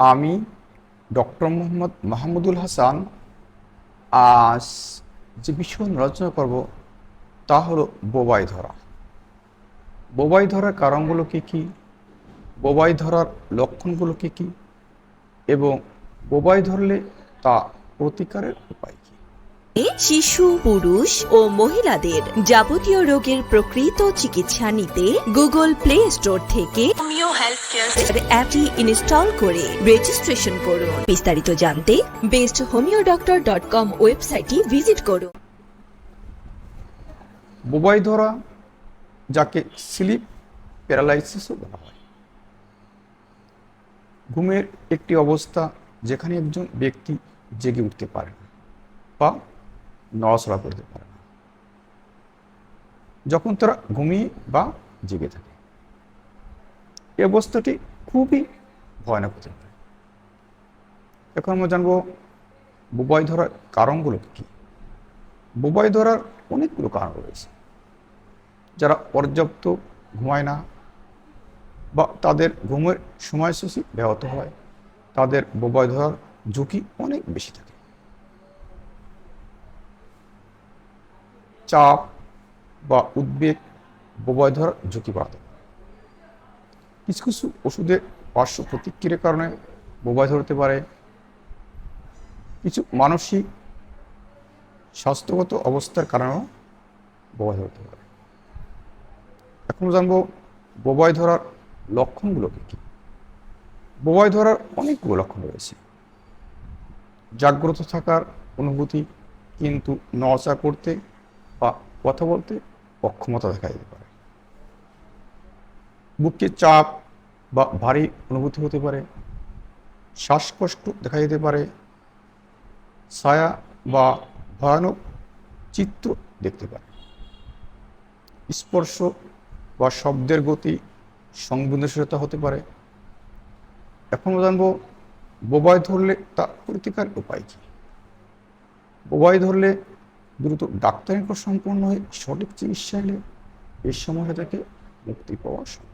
আমি ডক্টর মোহাম্মদ মাহমুদুল হাসান। আজ যে বিষয় রচনা করব, তা হলো বোবাই ধরা। বোবাই ধরার কারণগুলো কী কী? বোবাই ধরার লক্ষণগুলো কী কী? এবং বোবাই ধরলে তা প্রতিকারের উপায় শিশু পুরুষ ও মহিলাদের যাবতীয় রোগের প্রকৃত চিকিৎসা নিতে গুগল প্লে স্টোর থেকে হোমিও হেলথ কেয়ার অ্যাপটি ইনস্টল করে রেজিস্ট্রেশন করুন। বিস্তারিত জানতে best homeo doctor dot com ওয়েবসাইটটি ভিজিট করুন। বোবাই ধরা যাকে স্লিপ প্যারালাইসিসও বলা হয়। ঘুমের একটি অবস্থা যেখানে একজন ব্যক্তি জেগে উঠতে পারে না বা নড়াচড়া করতে পারে না। যখন তারা ঘুমিয়ে বা জেগে থাকে এই অবস্থাটি খুবই ভয়ানক হতে পারে। এখন আমরা জানব বোবাই ধরার কারণগুলো কী? বুবাই ধরার অনেকগুলো কারণ রয়েছে। যারা পর্যাপ্ত ঘুমায় না বা তাদের ঘুমের সময়সূচি ব্যাহত হয়, তাদের বোবাই ধরার ঝুঁকি অনেক বেশি থাকে। চাপ বা উদ্বেগ বোবাই ধরার ঝুঁকি বাড়াতে কিছু কিছু ওষুধের পার্শ্ব প্রতিক্রিয়ার কারণে বোবাই ধরতে পারে। কিছু মানসিক স্বাস্থ্যগত অবস্থার কারণেও বোবাই ধরতে পারে। এখন জানব বোবাই ধরার লক্ষণগুলো কী। বোবাই ধরার অনেকগুলো লক্ষণ রয়েছে। জাগ্রত থাকার অনুভূতি কিন্তু নচা করতে কথা বলতে অক্ষমতা দেখা যেতে পারে। বুকে চাপ বা ভারী অনুভূতি হতে পারে, শ্বাসকষ্ট দেখা যেতে পারে, ছায়া বা ভয়ানক চিত্র দেখতে পারে। স্পর্শ বা শব্দের গতি সংবেদনশীলতা হতে পারে। এখন জানব বোবাই ধরলে তা প্রতিকার উপায় কী? বোবাই ধরলে দ্রুত ডাক্তারের সম্পন্ন হয়ে সঠিক চিকিৎসা এলে এই সমস্যা থেকে মুক্তি পাওয়া সম্ভব।